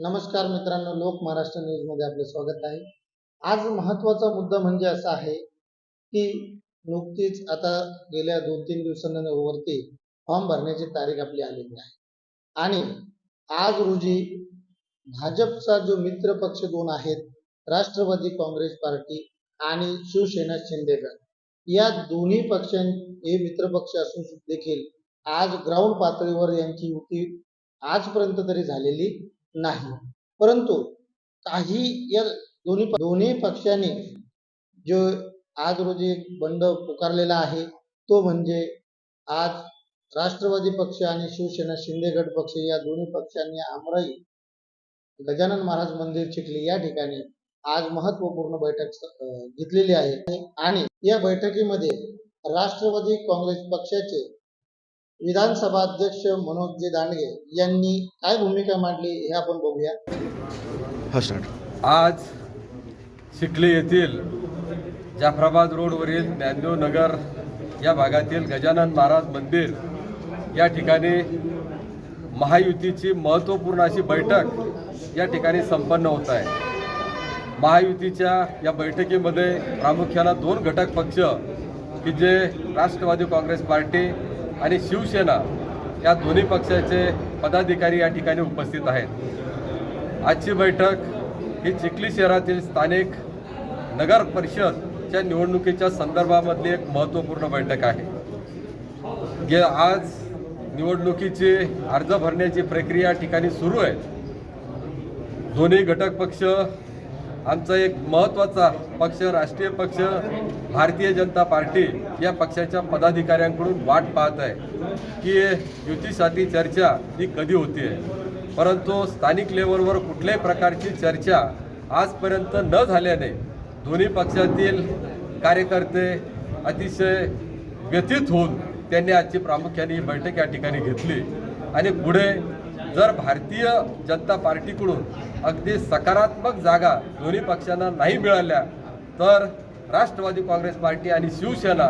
नमस्कार मित्रांनो लोक महाराष्ट्र न्यूजमध्ये आपले स्वागत आहे. आज महत्त्वाचा मुद्दा म्हणजे असा आहे की नुकतीच आता गेल्या दोन तीन दिवसांवरती फॉर्म भरण्याची तारीख आपली आलेली आहे. आणि आज रोजी भाजपचा जो मित्र पक्ष दोन आहेत राष्ट्रवादी काँग्रेस पार्टी आणि शिवसेना शिंदेगड या दोन्ही पक्षां हे मित्र पक्ष असून देखील आज ग्राउंड पातळीवर यांची युती आजपर्यंत तरी झालेली नाही. परंतु काही या दोन्ही दोन्ही पक्षांनी जो आज रोजी एक बंड पुकारलेला आहे तो म्हणजे आज राष्ट्रवादी पक्ष आणि शिवसेना शिंदेगड पक्ष या दोन्ही पक्षांनी आमराई गजानन महाराज मंदिर चिखली या ठिकाणी आज महत्त्वपूर्ण बैठक घेतलेली आहे. आणि या बैठकीमध्ये राष्ट्रवादी काँग्रेस पक्षाचे विधानसभा अध्यक्ष मनोजजी दांडगे यांनी काय भूमिका मांडली हे आपण बघूया. हा स्टार्ट आज चिखली येथील जाफराबाद रोडवरील ज्ञानदेव नगर या भागातील गजानन महाराज मंदिर या ठिकाणी महायुतीची महत्त्वपूर्ण अशी बैठक या ठिकाणी संपन्न होत आहे. महायुतीच्या या बैठकीमध्ये प्रामुख्यानं दोन घटक पक्ष की जे राष्ट्रवादी काँग्रेस पार्टी आणि शिवसेना या दोन्ही पक्षाचे पदाधिकारी या ठिकाणी उपस्थित आहेत. आजची बैठक ही चिखली शहरातील स्थानिक नगर परिषदच्या निवडणुकीच्या संदर्भामधली एक महत्त्वपूर्ण बैठक आहे. गे आज निवडणुकीची अर्ज भरण्याची प्रक्रिया या ठिकाणी सुरू आहे. दोन्ही घटक पक्ष आमचा एक महत्त्वाचा पक्ष राष्ट्रीय पक्ष भारतीय जनता पार्टी या पक्षाच्या पदाधिकाऱ्यांकडून वाट पाहत आहे की युतीसाठी चर्चा ही कधी होती आहे. परंतु स्थानिक लेवलवर कुठल्याही प्रकारची चर्चा आजपर्यंत न झाल्याने दोन्ही पक्षातील कार्यकर्ते अतिशय व्यथित होऊन त्यांनी आजची प्रामुख्याने ही बैठक या ठिकाणी घेतली. आणि पुढे जर भारतीय जनता पार्टीकडून अगदी सकारात्मक जागा दोन्ही पक्षांना नाही मिळाल्या तर राष्ट्रवादी काँग्रेस पार्टी आणि शिवसेना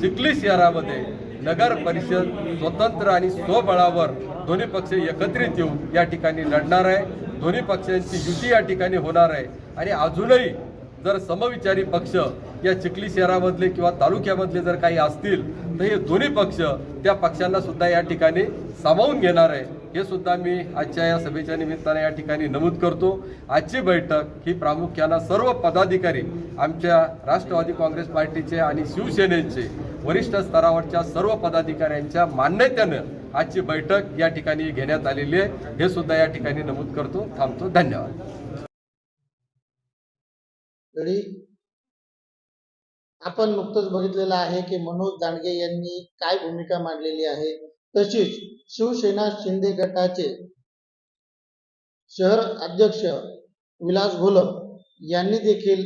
चिखली शहरामध्ये. नगर परिषद स्वतंत्र आणि स्वबळावर दोन्ही पक्ष एकत्रित येऊन या ठिकाणी लढणार आहे. दोन्ही पक्षांची युती या ठिकाणी होणार आहे. आणि अजूनही जर समविचारी पक्ष या चिखली शहरामधले किंवा तालुक्यामधले जर काही असतील तर हे दोन्ही पक्ष त्या पक्षांना सुद्धा या ठिकाणी सामावून घेणार आहे. हे सुद्धा मी आजच्या या सभेच्या निमित्ताने या ठिकाणी नमूद करतो. आजची बैठक ही प्रामुख्यानं सर्व पदाधिकारी आमच्या राष्ट्रवादी काँग्रेस पार्टीचे आणि शिवसेनेचे वरिष्ठ स्तरावरच्या सर्व पदाधिकाऱ्यांच्या मान्यतेनं आजची बैठक या ठिकाणी घेण्यात आलेली आहे. हे सुद्धा या ठिकाणी नमूद करतो. थांबतो. धन्यवाद. आपण नुकतंच बघितलेलं आहे की मनोज दांडगे यांनी काय भूमिका मांडलेली आहे? तशीच शिवसेना शिंदे गटाचे शहर अध्यक्ष विलास घोलप यांनी देखील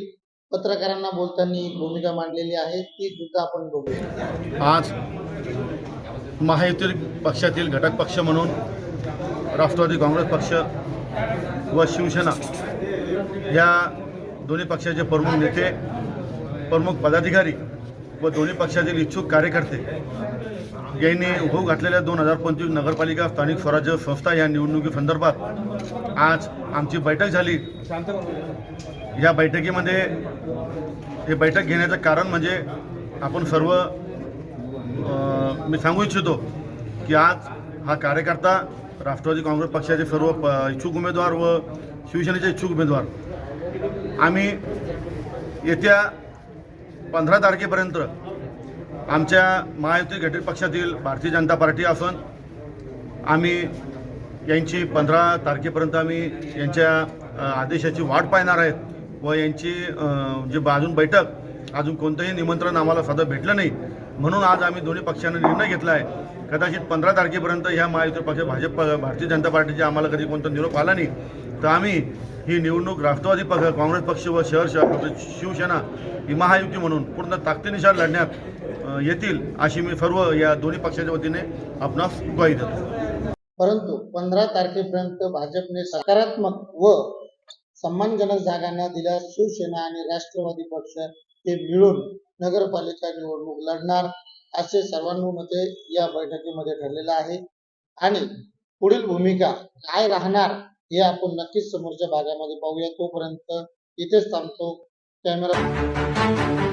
पत्रकारांना बोलताना भूमिका मांडलेली आहे. ती सुद्धा आपण बघूया. आज महायुती पक्षातील घटक पक्ष म्हणून राष्ट्रवादी काँग्रेस पक्ष व शिवसेना या दोन्ही पक्षाचे प्रमुख नेते प्रमुख पदाधिकारी व दोन्ही पक्षातील इच्छुक कार्यकर्ते यांनी होऊ घातलेल्या दोन हजार पंचवीस नगरपालिका स्थानिक स्वराज्य संस्था या निवडणुकीसंदर्भात आज आमची बैठक झाली. या बैठकीमध्ये हे बैठक घेण्याचं कारण म्हणजे आपण सर्व मी सांगू इच्छितो की आज हा कार्यकर्ता राष्ट्रवादी काँग्रेस पक्षाचे सर्व प इच्छुक उमेदवार व शिवसेनेचे इच्छुक उमेदवार. आम्ही येत्या पंधरा तारखेपर्यंत आमच्या महायुती घटक पक्षातील भारतीय जनता पार्टी असून आम्ही यांची पंधरा तारखेपर्यंत आम्ही यांच्या आदेशाची वाट पाहणार आहेत व यांची जी बा- अजून बैठक अजून कोणतंही निमंत्रण आम्हाला साधं भेटलं नाही. म्हणून आज आम्ही दोन्ही पक्षांनी निर्णय घेतला आहे कदाचित पंधरा तारखेपर्यंत ह्या महायुती पक्ष भाजप भारतीय जनता पार्टीचे आम्हाला कधी कोणता निरोप आला नाही. तर आम्ही ही निवडणूक राष्ट्रवादी पक्ष काँग्रेस पक्ष व शहर शहर शिवसेना ही महायुती म्हणून पूर्ण ताकदीनुसार लढण्यात येतील अशी मी सर्व या दोन्ही पक्षाच्या वतीने आपणास ग्वाही देतो. परंतु पंधरा तारखेपर्यंत भाजपने सकारात्मक व सन्मानजनक जागांना दिल्या दिल्यास शिवसेना आणि राष्ट्रवादी पक्ष हे मिळून नगरपालिका निवडणूक लढणार असे सर्वानुमते या बैठकीमध्ये ठरलेलं आहे. आणि पुढील भूमिका काय राहणार हे आपण नक्कीच समोरच्या भागामध्ये पाहूया. तोपर्यंत इथेच थांबतो. कॅमेरा